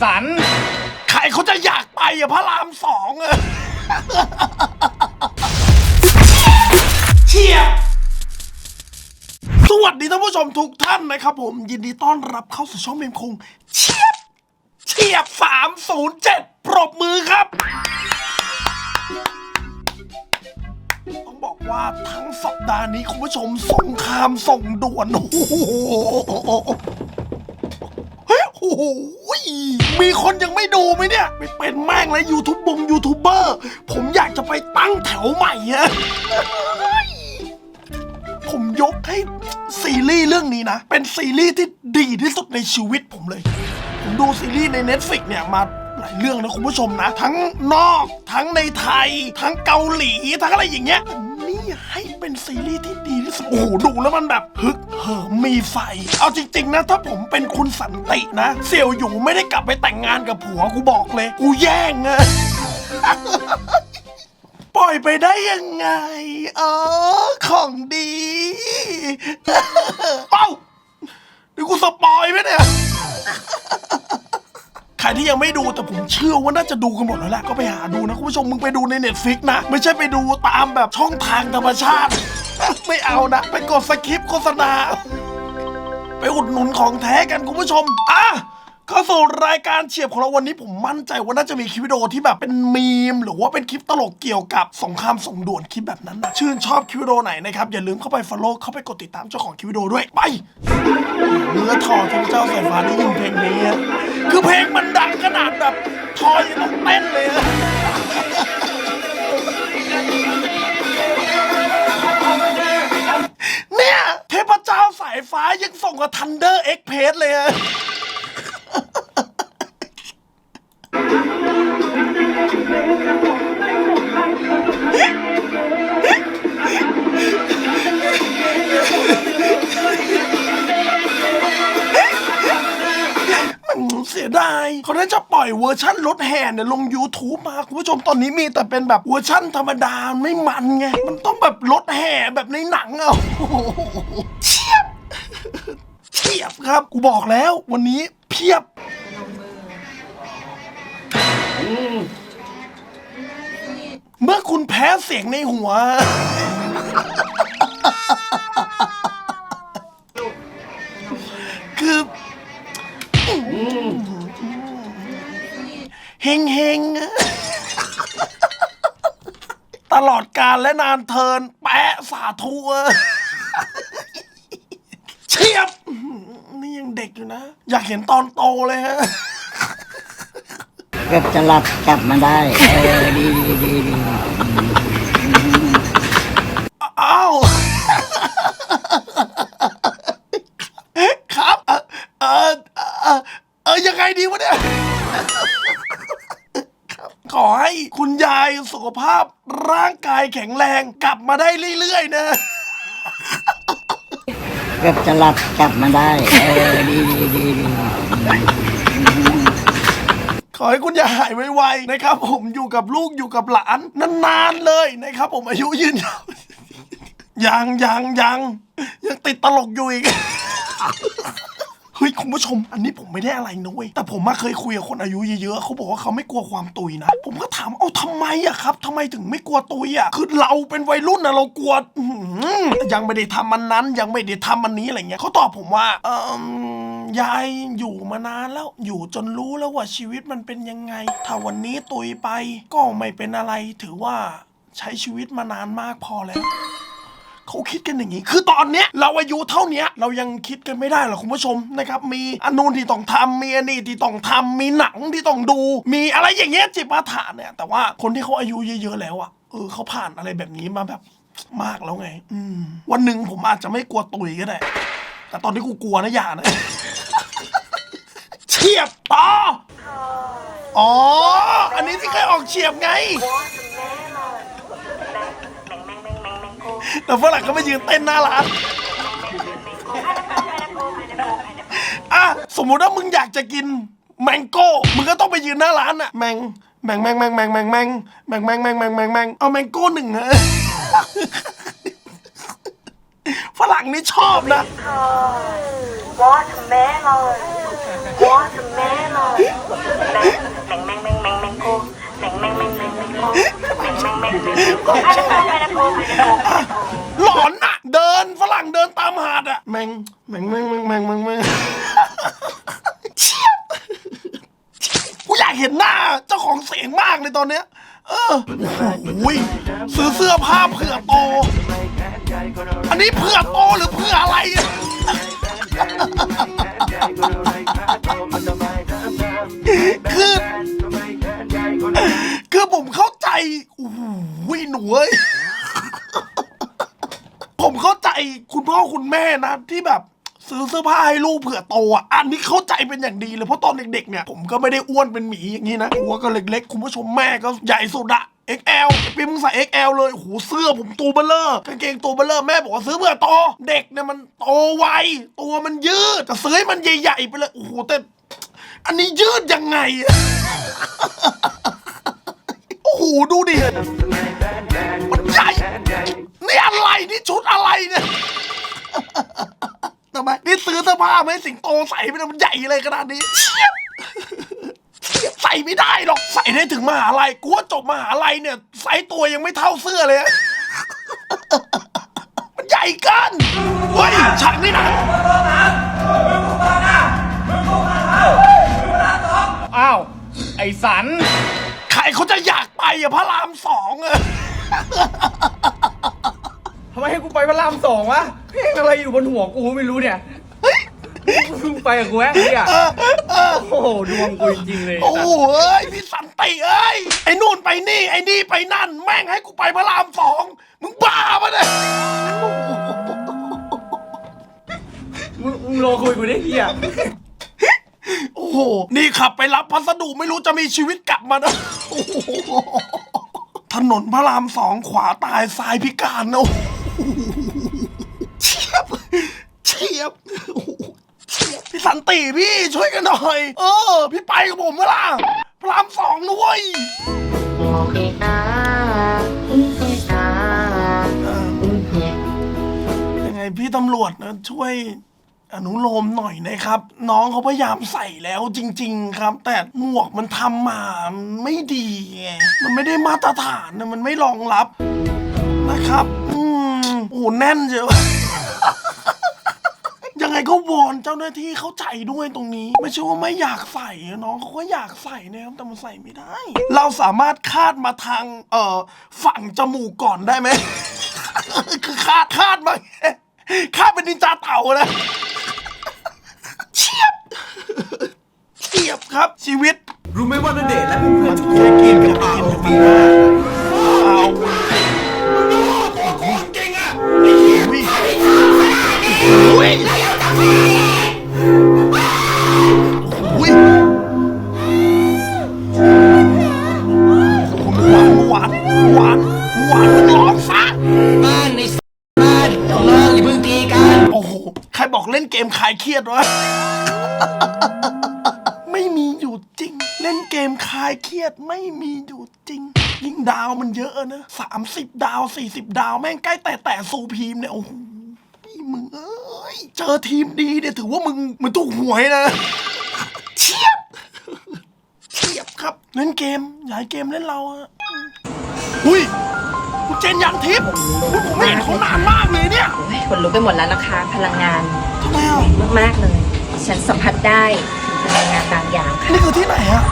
สัน ใครเขาจะอยากไปอะพระรามสองอะเชียบสวัสดีท่านผู้ชมทุกท่านนะครับผมยินดีต้อนรับเข้าสู่ช่องเมมคงเชียบเชียบ307 ปรบมือครับ ต้องบอกว่าทั้งสัปดาห์นี้คุณผู้ชมสงครามส่งด่วน โอ้โหเฮ้ยโอ้โห มีคนยังไม่ดูไหมเนี่ยไม่เป็นแม่งเลยยูทูบบงยูทูบเบอร์ ผมอยากจะไปตั้งแถวใหม่อะผมยกให้ซีรีส์เรื่องนี้นะ เป็นซีรีส์ที่ดีที่สุดในชีวิตผมเลย ผมดูซีรีส์ใน Netflix เนี่ยมาหลายเรื่องนะคุณผู้ชมนะ ทั้งนอก ทั้งในไทย ทั้งเกาหลี ทั้งอะไรอย่างเงี้ย นี่ให้เป็นซีรีส์ที่ดีที่สุดโอ้โหดูแล้วมันแบบฮึกเหิมมีไฟ เอาจริง ๆ นะ ถ้าผมเป็นคุณสันตินะ เสี่ยวอยู่ไม่ได้กลับไปแต่งงานกับผัวกูบอกเลย กูแย่งอะ ปล่อยไปได้ยังไงเออของดี เอ้านี่กูสปอยไหมเนี่ย ครที่ยังไม่ดูแต่ผมเชื่อว่าน่าจะดูกันหมดแล้วแหละก็ไปหาดูนะคุณผู้ชมมึงไปดูในเน็ตฟิกนะ ไม่ใช่ไปดูตามแบบช่องทางธรรมชาติ ไม่เอานะ ไปกดสคริปต์โฆษณา ไปอุดหนุนของแท้กันคุณผู้ชมอะเข้าสู่รายการเฉียบของเราวันนี้ผมมั่นใจว่าน่าจะมีคลิปวิดีโอที่แบบเป็นมีม หรือว่าเป็นคลิปตลกเกี่ยวกับสงครามส่งด่วนคลิปแบบนั้นนะชื่นชอบคลิปวิดีโอไหนนะครับ อย่าลืมเข้าไป follow เข้าไปกดติดตามเจ้าของคลิปวิดีโอด้วย ไปเนื้อทอเทพเจ้าสายฟ้าได้ยินเพลงนี้ คือเพลงมันดังขนาดแบบทอยยังต้องเต้นเลยอะเนี่ยเทพเจ้าสายฟ้ายังส่งกับ Thunder Express เลยอะ เสียดายเขาน่าจะปล่อยเวอร์ชั่นรถแห่เนี่ยลง YouTube มาคุณผู้ชมตอนนี้มีแต่เป็นแบบเวอร์ชั่นธรรมดาไม่มันไง มันต้องแบบรถแห่แบบในหนังอะโอ้โหเฉียบเฉียบครับ กูบอกแล้ววันนี้เพียบเมื่อคุณแพ้เสียงในหัว เฮงเฮงๆตลอดการและนานเทิน แปะสาธุอะเชียบ นี่ยังเด็กอยู่นะ อยากเห็นตอนโตเลยฮะเกือบจะหลับกลับมาได้ เออดีดีดีดีอ้าวครับ เออเออเออเออยังไงดีวะเนี่ย ครับขอให้คุณยายสุ ขภาพร่างกายแข็งแรงกลับมาได้เรื่อยๆนะ เกือบจะหลับกลับมาได้ เออดีดีดีดีขอให้คุณยายหายไวๆนะครับผมอยู่กับลูกอยู่กับหลานนานๆเลยนะครับผมอายุยืนยาวยังยังยังยังติดตลกอยู่อีก เฮ้ยคุณผู้ชม อันนี้ผมไม่ได้อะไรนะเว้ยแต่ผมมาเคยคุยกับคนอายุเยอะๆเขาบอกว่าเขาไม่กลัวความตุยนะ ผมก็ถามเอาทำไมอะครับทำไมถึงไม่กลัวตุยอะคือเราเป็นวัยรุ่นนะเรากลัวอื้อหือยังไม่ได้ทำมันนั้น ยังไม่ได้ทำมันนี้อะไรเงี้ยเขาตอบผมว่าเออยายอยู่มานานแล้วอยู่จนรู้แล้วว่าชีวิตมันเป็นยังไง ถ้าวันนี้ตุยไปก็ไม่เป็นอะไรถือว่าใช้ชีวิตมานานมากพอแล้ว เขาคิดกันอย่างนี้ คือตอนเนี้ยเราอายุเท่าเนี้ยเรายังคิดกันไม่ได้หรอกคุณผู้ชมนะครับ มีอันนูนที่ต้องทำมีอันนี้ที่ต้องทำมีหนังที่ต้องดู มีอะไรอย่างเงี้ยจิปาถะเนี่ย แต่ว่าคนที่เขาอายุเยอะๆแล้วอะเออเขาผ่านอะไรแบบนี้มาแบบมากแล้วไง อืม วันหนึ่งผมอาจจะไม่กลัวตุยก็ได้ แต่ตอนนี้กูกลัวนะอย่านะ เฉียบต่ออ๋อ อันนี้ที่เคยออกเฉียบไง แต่ฝรั่งก็ไปยืนเต้นหน้าร้านอะสมมุติว่ามึงอยากจะกินแมงโก้ มึงก็ต้องไปยืนหน้าร้านอะแมงแมงแมงแมงแมงแมงแมงแมงแมงแมงแมงแมงแมงเอาแมงโก้หนึ่งฮะฝรั่งนี่ชอบนะ Watermelon Watermelon. Meng, meng, meng, meng, meng, go. Meng, meng, meng, meng, meng, go. Meng, meng, meng, meng, meng, go. Ay, nako, ay, nako, ay, nako. หลอนอะเดินฝรั่งเดินตามหาดอะแมงแมงแมงแมงแมงแมงแมงเชี่ยกูอยากเห็นหน้าเจ้าของเสียงมากเลยตอนเนี้ย เออโอ้ยซื้อเสื้อผ้าเผื่อโต อันนี้เผื่อโตหรือเผื่ออะไร คือคือผมเข้า โอ้โหหนูเอ้ย ผมเข้าใจคุณพ่อคุณแม่นะ ที่แบบซื้อเสื้อผ้าให้ลูกเผื่อโตอะ อันนี้เข้าใจเป็นอย่างดีเลยเพราะตอนเด็กๆ เนี่ย ผมก็ไม่ได้อ้วนเป็นหมีอย่างนี้นะหัวก็เล็กๆ คุณผู้ชมแม่ก็ใหญ่สุดอะ XL ปีมึงใส่ XL เลยโอ้โหเสื้อผมตัวเบลเลอร์กางเกงตัวเบลเลอร์แม่บอกว่าซื้อเพื่อโตเด็กเนี่ยมันโตไวตัวมันยืดแต่ซื้อให้มันใหญ่ๆไปเลยโอ้โหแต่อันนี้ยืดยังไง ดูดิ มันใหญ่ นี่อะไร นี่ชุดอะไรเนี่ยทำไม นี่ซื้อเสื้อผ้าไหมสิงโตใส่ไปเนี่ยมันใหญ่เลยขนาดนี้ใส่ไม่ได้หรอก ใส่ได้ถึงมหาลัยกูว่าจบมหาลัยเนี่ยไซส์ตัวยังไม่เท่าเสื้อเลย มันใหญ่เกันเฮ้ยฉากนี้หนะอ้าว ไอสัน ใครเขาจะอยากไปอะพระรามสองอะทำไมให้กูไปพระรามสองวะเพลงอะไรอยู่บนหัวกูไม่รู้เนี่ยมึงไปกับกูแอ๊กเนี่ยโอ้โหดวงกูจริงๆเลยโอ้โหเอ้ยพี่สันติเอ้ยไอ้นู่นไปนี่ไอ้นี่ไปนั่น แม่งให้กูไปพระรามสองมึงบ้าปะเนี่ยมึงมึงโลคุยกูได้เฮีย โอ้โห นี่ขับไปรับพัสดุไม่รู้จะมีชีวิตกลับมานะโอ้โหถนนพระรามสองขวาตายซ้ายพิการนะโอ้โหเฉียบเฉียบโอ้โหเฉียบพี่สันติพี่ช่วยกันหน่อย เออ พี่ไปกับผมเมื่อล่ะพระรามสองนะเว้ย ยังไงพี่ตำรวจนะช่วย อนุโลมหน่อยนะครับ น้องเขาพยายามใส่แล้วจริง ๆ ครับ แต่หมวกมันทำมาไม่ดีไงมันไม่ได้มาตรฐานนะมันไม่รองรับนะครับอืมโอ้แน่นเชียวยังไงก็วอนเจ้าหน้าที่เข้าใจด้วยตรงนี้ ไม่ใช่ว่าไม่อยากใส่น้องเขาก็อยากใส่นะครับแต่มันใส่ไม่ได้ เราสามารถคาดมาทางเอ่อฝั่งจมูกก่อนได้ไหม คือคาดคาดมา คาดเป็นนินจาเต่าเลย เฉียบครับชีวิต รู้ไหมว่าณเดชน์และเพื่อนๆเคยกินกับ ROV เอาเก่งอะอุ้ยอุ้ยอุ้ยโอ้โหวานหวานหวานหวานร้องซะบ้านในบ้านของน้องอย่าเพิ่งตีกัน โอ้โห ใครบอกเล่นเกมคลายเครียดวะายเครียดไม่มีอยู่จริง ยิ่งดาวมันเยอะนะสามสิบดาวสี่สิบดาวแม่งใกล้แต่แต่ซูพีมเนี่ยโอ้โหมึงเอ้ยเจอทีมดีเนี่ยถือว่ามึงมึงถูกหวยนะเฉียบเฉียบครับเล่นเกมอย่าให้เกมเล่นเราอะอุ้ยคุณเจนยันทิพย์อุ๊ยผมไม่เห็นเขานานมากเลยเนี่ยโอ้ยขนลุกไปหมดแล้วนะคะ พลังงานทำไมอะมากๆเลย ฉันสัมผัสได้ถึงพลังงานบางอย่างค่ะนี่คือที่ไหนอะ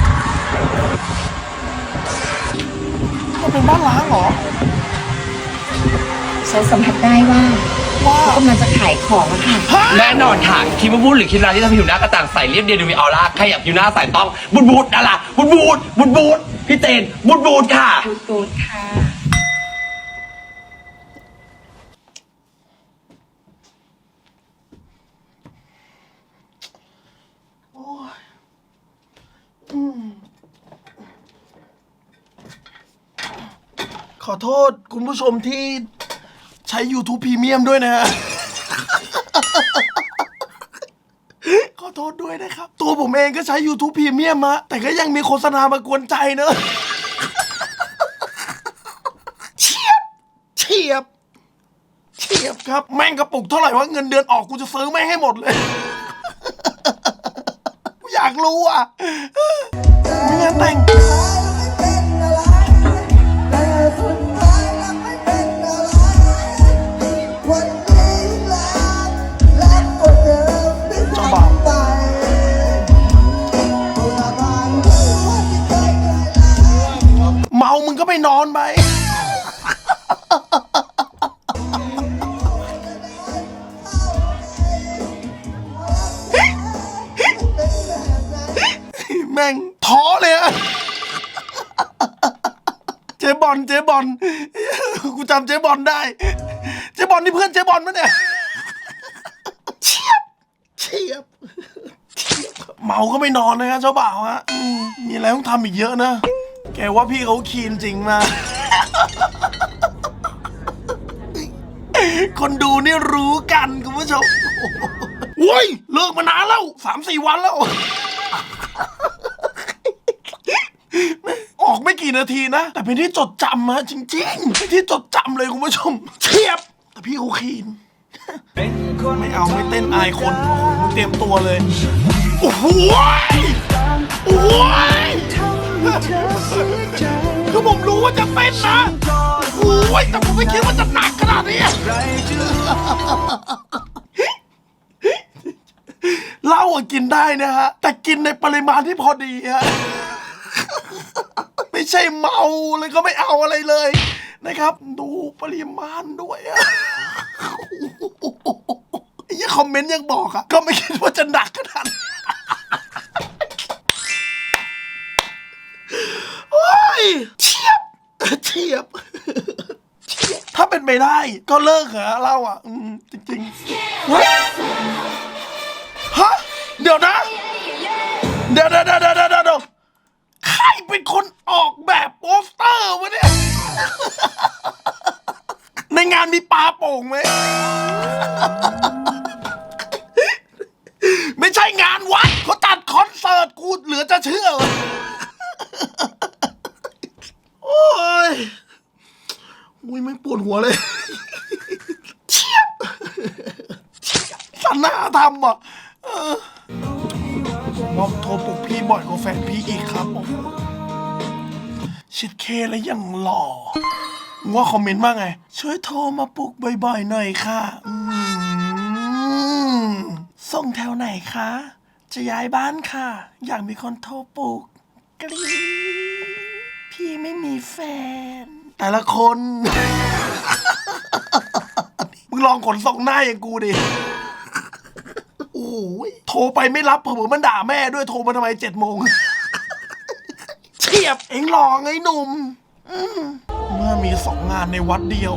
มันเป็นบ้านล้างเหรอฉันสัมผัสได้ว่าว้าเขากำลังจะขายของอะค่ะฮะแน่นอนค่ะคิดว่าบูดหรือคิดร้านที่ทำผิวหน้ากระจ่างใสเรียบเดียวดูมีออร่าใครอยากผิวหน้าใสต้องบูดบูดอะไรบูดบูดบูดบูดพี่เจนบูดบูดค่ะ บูตูดค่ะ ขอโทษคุณผู้ชมที่ใช้ YouTube Premium ด้วยนะฮะ ขอโทษด้วยนะครับ ตัวผมเองก็ใช้ YouTube Premium ฮะแต่ก็ยังมีโฆษณามากวนใจเนอะเฉียบเฉียบเฉียบครับ แม่งกระปุกเท่าไหร่ว่าเงินเดือนออกกูจะซื้อแม่งให้หมดเลยกูอยากรู้อะม่งั้นแต่งะเนี่ยเฉียบเฉียบเมาก็ไม่นอนนะครับเจ้าบ่าวฮะอืมมีอะไรต้องทำอีกเยอะนะ แกว่าพี่เขาคีนจริงมา คนดูนี่รู้กันคุณผู้ชมโว้ยเลิกมานานแล้วสามสี่วันแล้ว ออกไม่กี่นาทีนะ แต่เป็นที่จดจำฮะจริงๆเป็นที่จดจำเลยคุณผู้ชมเทียบ แต่พี่เขาคีน ไม่เอาไม่เต้นอายคนโอ้โหมึงเตรียมตัวเลย โอ้โหยโอ้โหยคือผมรู้ว่าจะเต้นนะโอ้ยแต่ผมไม่คิดว่าจะหนักขนาดนี้ เหล้าอะกินได้นะฮะ แต่กินในปริมาณที่พอดีฮะ ไม่ใช่เมาเลยก็ไม่เอาอะไรเลยนะครับ ดูปริมาณด้วยอะ ไอ้เหี้ยคอมเมนต์ยังบอกอะก็ไม่คิดว่าจะหนักขนาดนั้โอ้ยเทียบเทียบ ถ้าเป็นไปได้ ก็เลิกเหรอเราอะอืมจริงๆเฮ้ยฮะ เดี๋ยวนะเดี๋ยวเดี๋ยวเดี๋ยวเดี๋ยวเดี๋ยวเดี๋ยวใครเป็นคนออกแบบโปสเตอร์วะเนี่ย ในงานมีปลาโป่งไหม ไม่ใช่งานวัดเขาตัดคอนเสิร์ตกูเหลือจะเชื่อวะโอ้ยอุ้ยไม่งปวดหัวเลยเชียบเชียบสันหน้าทำอะเออผมว่าโทรปลุกพี่บ่อยกว่าแฟนพี่อีกครับผมชิดเคแล้วยังหล่อ ว่าคอมเมนต์ว่าไง ช่วยโทรมาปลุกบ่อยๆหน่อยค่ะอืมส่งแถวไหนคะ จะย้ายบ้านค่ะ อยากมีคนโทรปลุกกรี๊ดพี่ไม่มีแฟน แต่ละคน มึงลองขนส่งหน้าอย่างกูดิโอ้ยโทรไปไม่รับเผื่อมันด่าแม่ด้วยโทรมาทำไมเจ็ดโมงเทียบเอ็งลองไอ้หนุ่ม เมื่อมีสองงานในวัดเดียว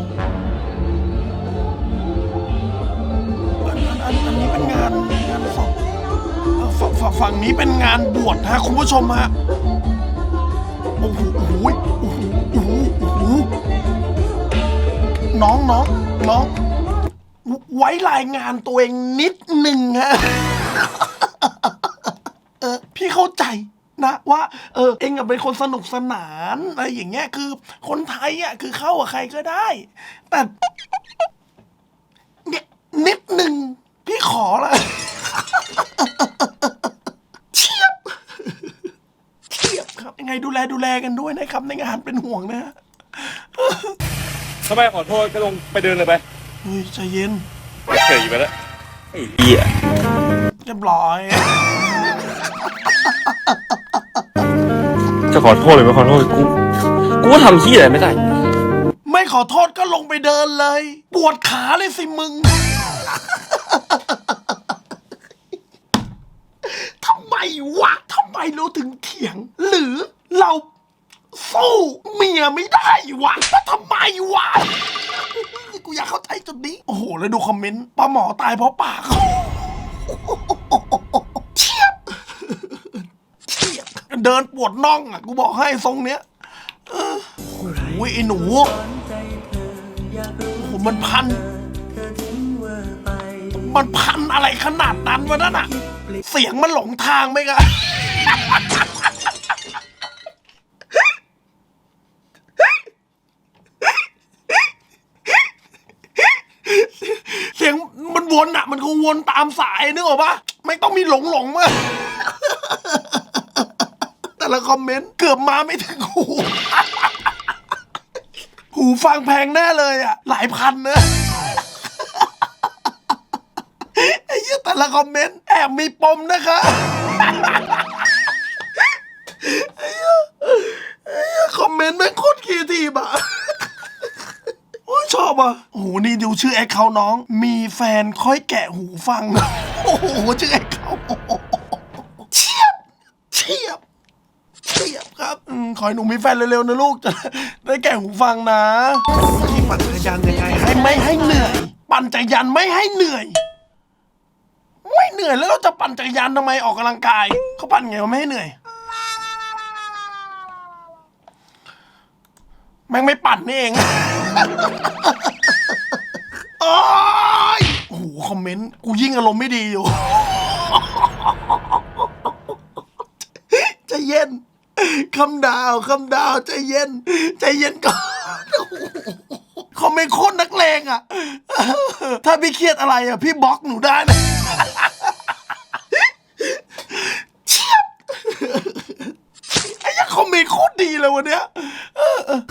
อันอันอันนี้เป็นงานงานศพเอ่อฝั่งฝั่งฝั่งนี้เป็นงานบวชฮะคุณผู้ชมฮะ โอ้โหโอ้โหโอ้โหโอ้โหโอ้โหน้องน้องน้อง ไว้รายงานตัวเองนิดหนึ่งฮะ เออพี่เข้าใจ นะว่าเออเองอะเป็นคนสนุกสนานอะไรอย่างเงี้ยคือคนไทยอะคือเข้ากับใครก็ได้ แต่เนี่ยนิดหนึ่งพี่ขอละเชียบเชียบครับยังไงดูแลดูแลกันด้วยนะครับ ในงานเป็นห่วงนะฮะทำไมขอโทษก็ลงไปเดินเลยไปเฮ้ยใจเย็นเฉยไปแล้วไอ้เหี้ยเรียบร้อยจะ ขอโทษหรือไม่ขอโทษกูกูทำที่อะไรไม่ได้ ไม่ขอโทษก็ลงไปเดินเลย ปวดขาเลยสิมึงทำไมวะทำไมเราถึงเถียง หรือเราสู้เมียไม่ได้วะแล้วทำไมวะกูอยากเข้าใจจุดนี้ โอ้โห แล้วดูคอมเมนต์ป้าหมอตายเพราะปากเชียบเชียบ เดินปวดน่องอะ กูบอกให้ทรงเนี้ยเออโอ้โหไอ้หนูโอ้โหมันพัน มันพันอะไรขนาดนั้นวะนั่นอะเสียงมันหลงทางไหมกะเสียงมันวนอะ มันคงวนตามสายนึกออกปะไม่ต้องมีหลงหลงๆมา แต่ละคอมเมนต์เกือบมาไม่ถึงหูหูฟังแพงแน่เลยอะ หลายพันเนอะไอ้เหี้ยแต่ละคอมเมนต์แอบมีปมนะคะไอ้เหี้ยไอ้เหี้ยคอมเมนต์แม่งโคตรครีเอทีฟอะโอ้ยชอบอะโอ้โหนี่ดูชื่อแอคเคาน้อง มีแฟนค่อยแกะหูฟัง โอ้โห ชื่อแอคเคาเฉียบ เฉียบ เฉียบครับ อมขอให้หนูมีแฟนเร็วๆนะลูกจะได้แกะหูฟังนะที่ปั่นจักรยานยังไงให้ไม่ให้เหนื่อย ปั่นจักรยานไม่ให้เหนื่อย ไม่เหนื่อยแล้วเราจะปั่นจักรยานทำไมออกกำลังกายเขาปั่นไงวะไม่ให้เหนื่อยแม่งไม่ปั่นนี่เองโอ้ยโอ้โหคอมเมนต์กูยิ่งอารมณ์ไม่ดีอยู่ใจเย็น คำดาวคำดาวใจเย็น ใจเย็นก่อนโอ้โหคอมเมนต์โคตรนักเลงอะ ถ้าพี่เครียดอะไรอะ พี่บล็อกหนูได้นะเชียบไอ้ยังคอมเมนต์โคตรดีเลยวันเนี้ย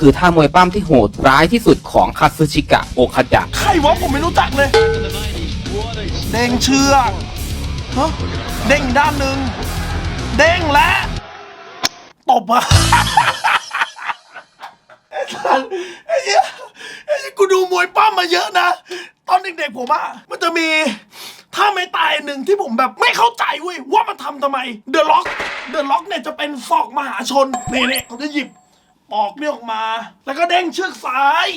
คือท่ามวยปั้มที่โหดร้ายที่สุดของคาซึชิกะโอคาจะใครวะผมไม่รู้จักเลย เด้งเชือกฮะเด้งด้านหนึ่งเด้งและ ตบอะไอ้สัสไอ้เหี้ยไอ้เหี้ยกูดูมวยปั้มมาเยอะนะ ตอนเด็กๆผมอะมันจะมีถ้าไม่ตายหนึ่งที่ผมแบบไม่เข้าใจเว้ยว่ามันทำทำไมเดอะล็อกเดอะล็อกเนี่ยจะเป็นศอกมหาชนนี่เนี่ยเขาจะหยิบปอกเนี่ยออกมา แล้วก็เด้งเชือกซ้าย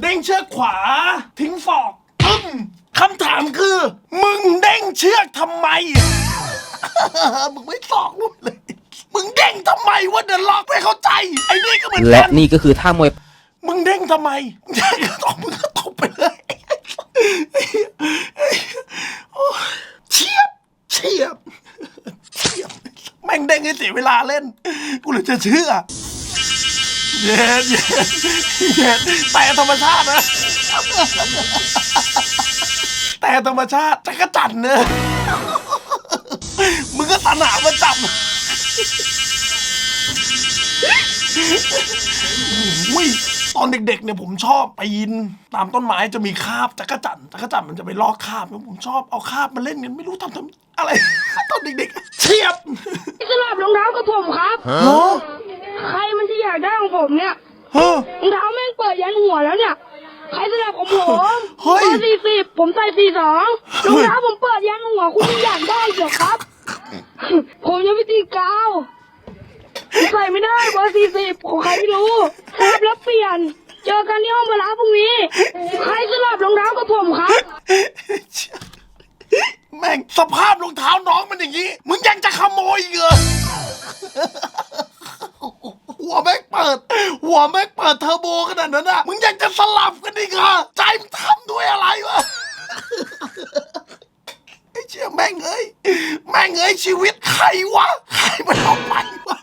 เด้งเชือกขวา ทิ้งฟอกตึ้มคำถามคือ มึงเด้งเชือกทำไม มึงไม่สอกเลย มึงเด้งทำไมวะเดินล็อกไม่เข้าใจไอ้นี่ก็เหมือนและกันนี่ก็คือท่ามวยมึงเด้งทำไมมึงเด้งก็ตบมึงก็ตบไปเลยโอ้ยเฉียบเฉียบเฉียบแม่งเด้งให้เสียเวลาเล่น กูเลยจะเชื่อ เย็นเย็นเย็นแต่ธรรมชาตินะ แต่ธรรมชาติจักรจันทร์เนอะมึงก็สนามาจับ อุ้ยตอนเด็กๆเนี่ยผมชอบปีนตามต้นไม้จะมีคาบจักรจันทร์จักรจันทร์มันจะไปลอกคาบแล้วผมชอบเอาคาบมาเล่นกันไม่รู้ทำทำอะไร ตอนเด็กๆเชียบสลับรองเท้ากับผมครับเฮ้อใครมันจะอยากได้ของผมเนี่ยเฮ้อรองเท้าแม่งเปิดยันหัวแล้วเนี่ย ใครสลับของผมเฮ้ยเบอร์สี่สิบผมใส่สี่สองรองเท้าผมเปิดยันหัวคุณยังอยากได้เหรอครับ ผมยังไม่ตีกาวใส่ไม่ได้เบอร์สี่สิบของใครไม่รู้สลับแล้วเปลี่ยน เจอกันที่ห้องพละพรุ่งนี้ ใครสลับรองเท้ากับผมครับแม่งสภาพรองเท้าน้องมันอย่างนี้ มึงยังจะขโมยอีกเหรอหัวแม่งเปิด หัวแม่งเปิดเทอร์โบขนาดนั้นอะมึงยังจะสลับกันอีกเหรอใจมึงทำด้วยอะไรวะ ม่งเอ้ยแม่งเอ้ยชีวิตใครวะใครมันเอาไปวะ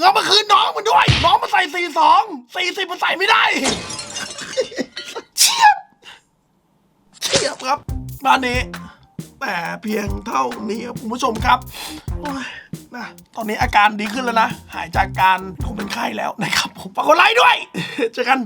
เรามาคืนน้องมันด้วย น้องมันใส่สี่สองสี่สิบมันใส่ไม่ได้ เชียบเทียบครับบ้านนี้แต่เพียงเท่านี้ครับคุณผู้ชมครับนะตอนนี้อาการดีขึ้นแล้วนะ หายจากการผมเป็นไข้แล้วนะครับผมฝากกดไลค์ด้วย เจอกัน